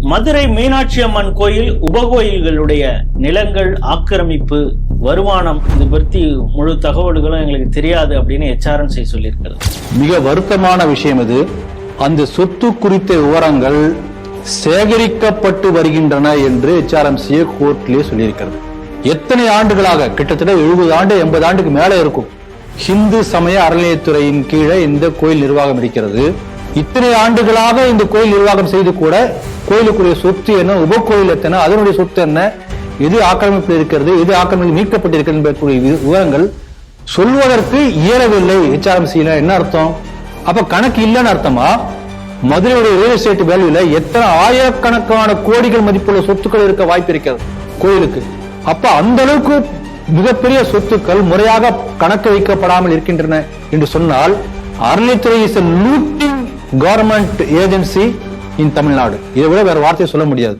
மதுரை மீனாட்சி அம்மன் கோயில் உபகோயில்களுடைய நிலங்கள் ஆக்கிரமிப்பு வருமானம் இது பற்றி முழு தகவல்களும் எங்களுக்கு தெரியாது அப்படின்னு எச்ஆர்என்சி சொல்லியிருக்கிறது. மிக வருத்தமான விஷயம் இது. அந்த சொத்து குறித்த விவரங்கள் சேகரிக்கப்பட்டு வருகின்றன என்று எச்ஆர்எம்சியை கோர்ட்லேயே சொல்லியிருக்கிறது. எத்தனை ஆண்டுகளாக? கிட்டத்தட்ட எழுபது ஆண்டு எண்பது ஆண்டுக்கு மேலே இருக்கும். ஹிந்து சமய அறநிலையத்துறையின் கீழே இந்த கோயில் நிர்வாகம் இருக்கிறது. இத்தனை ஆண்டுகளாக இந்த கோயில் நிர்வாகம் செய்து கூட கோயிலுக்குரிய சொத்து என்ன உபகோயில் எத்தனை அதனுடைய சொத்து என்ன எது ஆக்கிரமிப்பு இருக்கிறது எது ஆக்கிரமிப்பு மீட்கப்பட்டிருக்கிறது என்பதற்குரிய விவரங்கள் சொல்வதற்கு இயலவில்லை ஹெச்ஆர்எம்சியில என்ன அர்த்தம்? அப்ப கணக்கு இல்லைன்னு அர்த்தமா? மதுரையுடைய ரியல் எஸ்டேட் வேல்யூல எத்தனை ஆயிரக்கணக்கான கோடிகள் மதிப்புள்ள சொத்துக்கள் இருக்க வாய்ப்பு இருக்கிறது கோயிலுக்கு. அப்ப அந்த அளவுக்கு மிகப்பெரிய சொத்துக்கள் முறையாக கணக்கு வைக்கப்படாமல் இருக்கின்றன என்று சொன்னால் அறநிலைத்துறை is looting government agency in Tamil Nadu இதை விட வேற வார்த்தையை சொல்ல முடியாது.